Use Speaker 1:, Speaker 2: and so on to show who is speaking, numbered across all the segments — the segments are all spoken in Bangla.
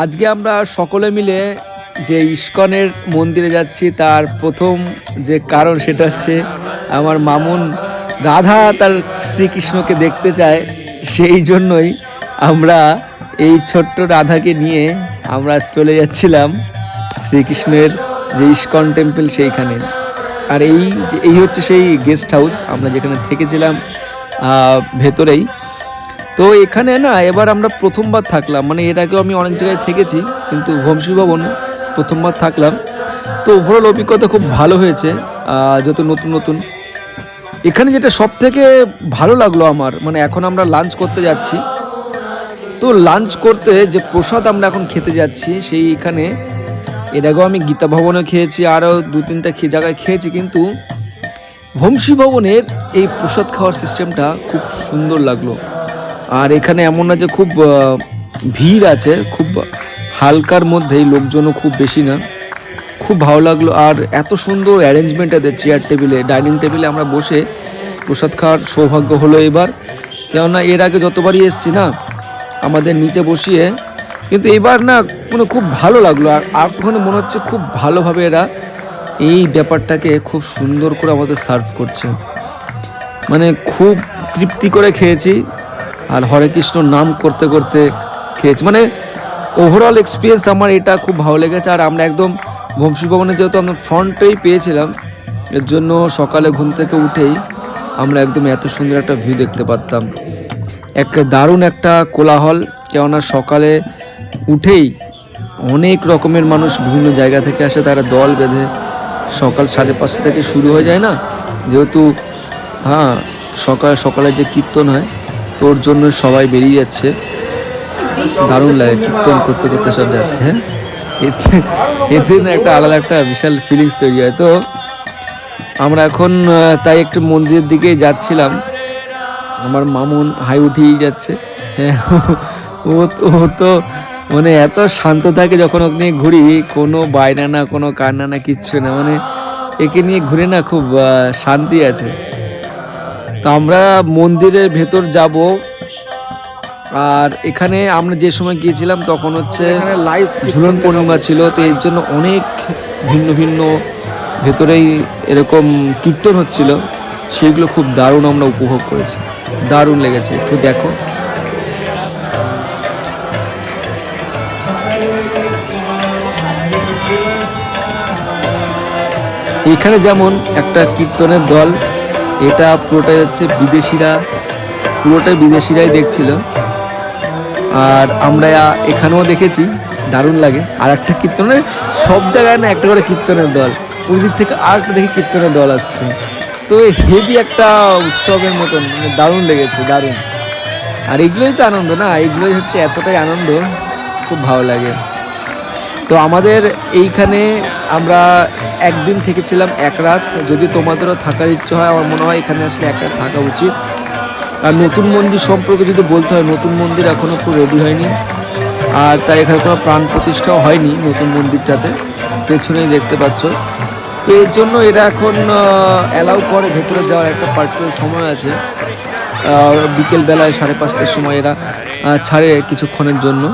Speaker 1: আজকে আমরা সকলে মিলে যে ইস্কনের মন্দিরে যাচ্ছি, তার প্রথম যে কারণ সেটা হচ্ছে আমার মামুন রাধা তার শ্রীকৃষ্ণকে দেখতে চায়, সেই জন্যই আমরা এই ছোট্ট রাধাকে নিয়ে আমরা চলে যাচ্ছিলাম শ্রীকৃষ্ণের যে ইস্কন টেম্পল সেইখানে। আর এই এই হচ্ছে সেই গেস্ট হাউস, আমরা যেখানে থেকেছিলাম ভেতরেই। তো এখানে না, এবার আমরা প্রথমবার থাকলাম। মানে এর আগেও আমি অনেক জায়গায় থেকেছি, কিন্তু বংশী ভবন প্রথমবার থাকলাম। তো ওভারঅল অভিজ্ঞতা খুব ভালো হয়েছে যত নতুন নতুন। এখানে যেটা সব থেকে ভালো লাগল আমার মানে এখন আমরা লাঞ্চ করতে যাচ্ছি। তো লাঞ্চ করতে যে প্রসাদ আমরা এখন খেতে যাচ্ছি, সেই এখানে এর আগেও আমি গীতা ভবনে খেয়েছি, আরও দু তিনটা জায়গায় খেয়েছি, কিন্তু বংশী ভবনের এই প্রসাদ খাওয়ার সিস্টেমটা খুব সুন্দর লাগল। আর এখানে এমন না যে খুব ভিড় আছে, খুব হালকার মধ্যেই লোকজনও খুব বেশি না। খুব ভালো লাগল। আর এত সুন্দর অ্যারেঞ্জমেন্ট আছে চেয়ার টেবিলে ডাইনিং টেবিলে আমরা বসে প্রসাদ খাওয়ার সৌভাগ্য হলো এবার। কেননা এর আগে যতবারই এসছি না, আমাদের নিচে বসিয়ে, কিন্তু এবার না মানে খুব ভালো লাগল। আর আর ওখানে মনে হচ্ছে খুব ভালোভাবে এরা এই ব্যাপারটাকে খুব সুন্দর করে আমাদের সার্ভ করছে। মানে খুব তৃপ্তি করে খেয়েছি। আর হরে কৃষ্ণ নাম করতে করতে খেয়েছি। মানে ওভারঅল এক্সপিরিয়েন্স আমার এটা খুব ভালো লেগেছে। আর আমরা একদম বংশী ভবনে যেহেতু আমরা ফ্রন্টেই পেয়েছিলাম, এর জন্য সকালে ঘুম থেকে উঠেই আমরা একদম এত সুন্দর একটা ভিউ দেখতে পারতাম। এক দারুণ একটা কোলাহল, কেননা সকালে উঠেই অনেক রকমের মানুষ বিভিন্ন জায়গা থেকে আসে, তারা দল বেঁধে সকাল সাড়ে পাঁচটা থেকে শুরু হয়ে যায় না? যেহেতু হ্যাঁ সকাল, সকালে যে কীর্তন হয় তোর জন্য সবাই বেরিয়ে যাচ্ছে। দারুণ লাগে, কীর্তন করতে করতে সব যাচ্ছে হ্যাঁ? না একটা আলাদা একটা বিশাল ফিলিংস তৈরি হয়। তো আমরা এখন তাই একটু মন্দিরের দিকে যাচ্ছিলাম। আমার মামুন হাই উঠেই যাচ্ছে হ্যাঁ? ও তো ও তো মানে এত শান্ত থাকে যখন ওকে নিয়ে ঘুরি, কোনো বায়না না, কোনো কান্না না, কিচ্ছু না। মানে একে নিয়ে ঘুরে না খুব শান্তি আছে। তো আমরা মন্দিরের ভেতর যাব। আর এখানে আমরা যে সময় গিয়েছিলাম তখন হচ্ছে লাইভ ঝুলন পূর্ণিমা ছিল তো এর জন্য অনেক ভিন্ন ভিন্ন ভেতরেই এরকম কীর্তন হচ্ছিল। সেগুলো খুব দারুণ আমরা উপভোগ করেছি। দারুণ লেগেছে একটু দেখো। এখানে যেমন একটা কীর্তনের দল এটা পুরোটাই হচ্ছে বিদেশিরা, পুরোটাই বিদেশিরাই দেখছিল। আর আমরা এখানেও দেখেছি, দারুণ লাগে। আর একটা কীর্তনের, সব জায়গায় না একটা করে কীর্তনের দল। দিক থেকে আর একটা দেখি কীর্তনের দল আসছে। তো হেভি একটা উৎসবের মতন মানে দারুণ লেগেছে, দারুণ। আর এগুলোই তো আনন্দ না, এগুলোই হচ্ছে এতটাই আনন্দ, খুব ভালো লাগে। তো আমাদের এইখানে আমরা একদিন থেকেছিলাম এক রাত। যদি তোমাদেরও থাকার ইচ্ছে হয়, আমার মনে হয় এখানে আসলে এক রাত থাকা উচিত। আর নতুন মন্দির সম্পর্কে যদি বলতে হয়, নতুন মন্দির এখনও খুব রেডি হয়নি। আর তাই এখানে কোনো প্রাণ প্রতিষ্ঠাও হয়নি নতুন মন্দিরটাতে। পেছনেই দেখতে পাচ্ছ। তো এর জন্য এরা এখন অ্যালাউ করে, ভেতরে যাওয়ার একটা পার্টিকুলার সময় আছে। বিকেলবেলায় সাড়ে পাঁচটার সময় এরা ছাড়ে কিছুক্ষণের জন্য।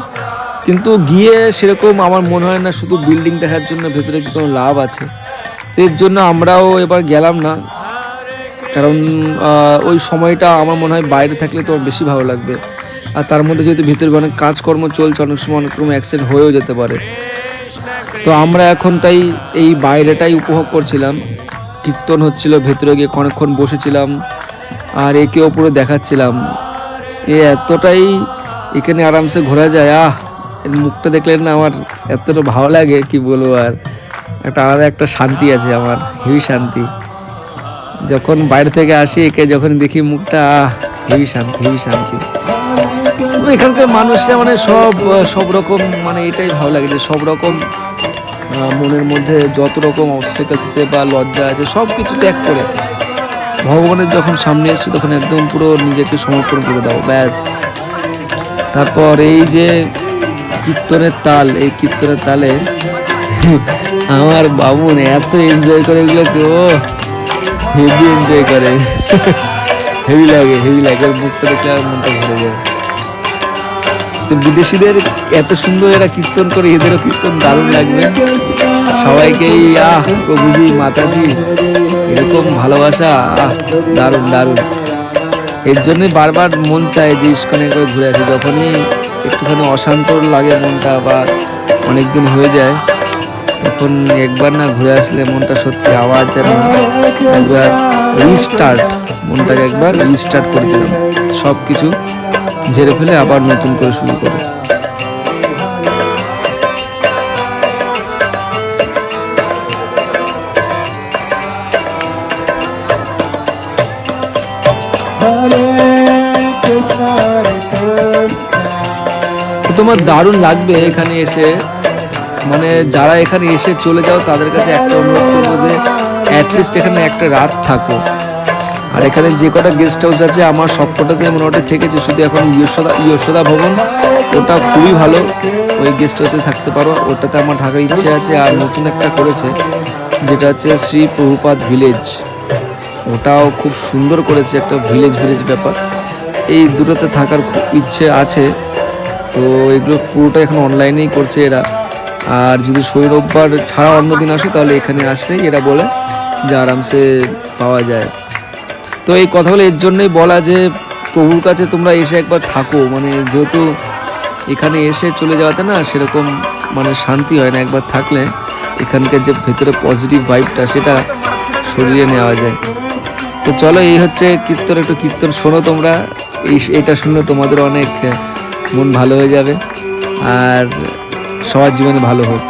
Speaker 1: কিন্তু গিয়ে সেরকম আমার মনে হয় না শুধু বিল্ডিং দেখার জন্য ভেতরে কি কোনো লাভ আছে। তো এর জন্য আমরাও এবার গেলাম না। কারণ ওই সময়টা আমার মনে হয় বাইরে থাকলে তো বেশি ভালো লাগবে। আর তার মধ্যে যেহেতু ভিতরে অনেক কাজকর্ম চলছে, অনেক সময় অনেক রকম অ্যাক্সিডেন্ট হয়েও যেতে পারে। তো আমরা এখন তাই এই বাইরেটাই উপভোগ করছিলাম। কীর্তন হচ্ছিল, ভেতরে গিয়ে অনেকক্ষণ বসেছিলাম, আর একে ওপরে দেখাচ্ছিলাম। এ এতটাই এখানে আরামসে ঘোরা যায়, আহ! মুখটা দেখলে না আমার এতটা ভালো লাগে, কি বলব আর? একটা আলাদা একটা শান্তি আছে আমার হেভি শান্তি। যখন বাইরে থেকে আসি, একে যখন দেখি মুখটা হেভি শান্তি হেভি শান্তি। এখানকার মানুষরা মানে সব সব রকম মানে এটাই ভালো লাগে যে সব রকম মনের মধ্যে যত রকম অবস্টেকাল আছে বা লজ্জা আছে, সব কিছু ত্যাগ করে। ভগবানের যখন সামনে এসছে তখন একদম পুরো নিজেকে সমর্পণ করে দাও, ব্যাস। তারপর এই যে কীর্তনের তাল, এই কীর্তনের তালে আমার বাবুন এত এনজয় করে এগুলোকে ও হেভি এনজয় করে। হেভি লাগে হেভি লাগে মুখটা আর মনটা ভরে যায়। তো বিদেশিদের এত সুন্দর এরা কীর্তন করে, এদেরও কীর্তন দারুণ লাগবে। সবাইকেই আহ, প্রভুজি, মাতাজি, এরকম ভালোবাসা, আহ, দারুণ দারুণ। এর জন্য বারবার মন চায় যে ইস্কনে করে ঘুরে আসি। যখনই একটুখানি অশান্ত লাগে মনটা বা অনেক দিন হয়ে যায়, তখন একবার না ঘুরে আসলে মনটা সত্যি আওয়াজ যেন একবার রিস্টার্ট মনটাকে একবার রিস্টার্ট করে দিলাম। সব কিছু ঝেড়ে ফেলে আবার নতুন করে শুরু করে তোমার দারুণ লাগবে এখানে এসে। মানে যারা এখানে এসে চলে যাও, তাদের কাছে একটা অনুরোধ করব যে অ্যাটলিস্ট এখানে একটা রাত থাকো। আর এখানে যে কটা গেস্ট হাউস আছে, আমার সব কটাতে মোটামুটি থেকেছে, শুধু এখন ইয়শোদা ইয়শোদা ভবন। ওটা খুবই ভালো। ওই গেস্ট হাউসে থাকতে পারো। ওটাতে আমার থাকার ইচ্ছে আছে, আর নতুন একটা করেছে, যেটা হচ্ছে শ্রী প্রভুপাত ভিলেজ ওটাও খুব সুন্দর করেছে, একটা ভিলেজ ভিলেজ ব্যাপার। এই দুটোতে থাকার খুব ইচ্ছে আছে। তো এগুলো পুরোটা এখন অনলাইনেই করছে এরা। আর যদি শনি রোববার ছাড়া অন্য দিন আসে, তাহলে এখানে আসলেই এরা বলে যে আরামসে পাওয়া যায়। তো এই কথাগুলো এর জন্যই বলা যে, প্রভুর কাছে তোমরা এসে একবার থাকো। মানে যেহেতু এখানে এসে চলে যাওয়াতে না সেরকম মানে শান্তি হয় না একবার থাকলে। এখানকার যে ভেতরে পজিটিভ ভাইবটা সেটা সরিয়ে নেওয়া যায়। তো চলো, এই হচ্ছে কীর্তন, একটু কীর্তন শোনো তোমরা। এই, এটা শুনে তোমাদের অনেক মন ভালো হয়ে যাবে আর সবার জীবনে ভালো হোক।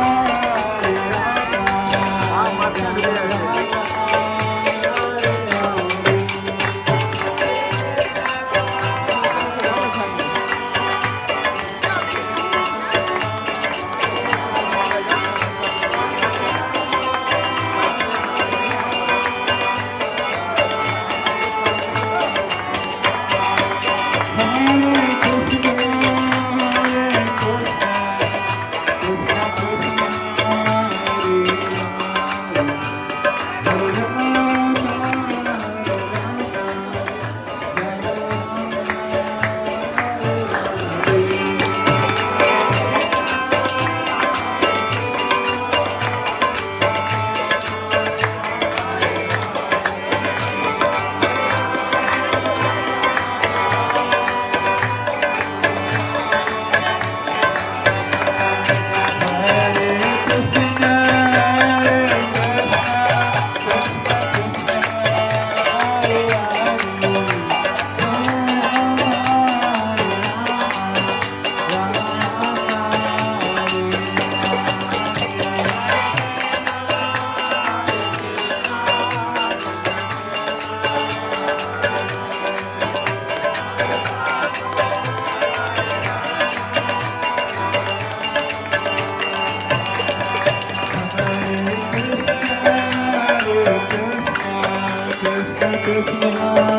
Speaker 1: Krishna.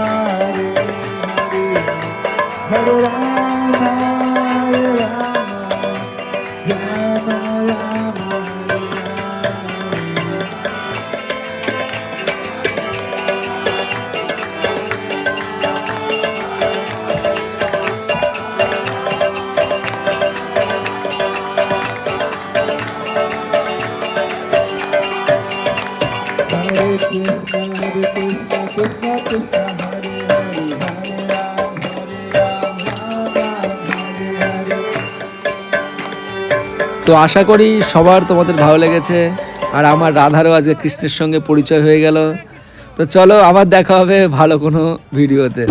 Speaker 1: তো আশা করি সবার তোমাদের ভালো লেগেছে, আর আমার রাধারও আজকে কৃষ্ণের সঙ্গে পরিচয় হয়ে গেল। তো চলো আবার দেখা হবে ভালো কোনো ভিডিওতে।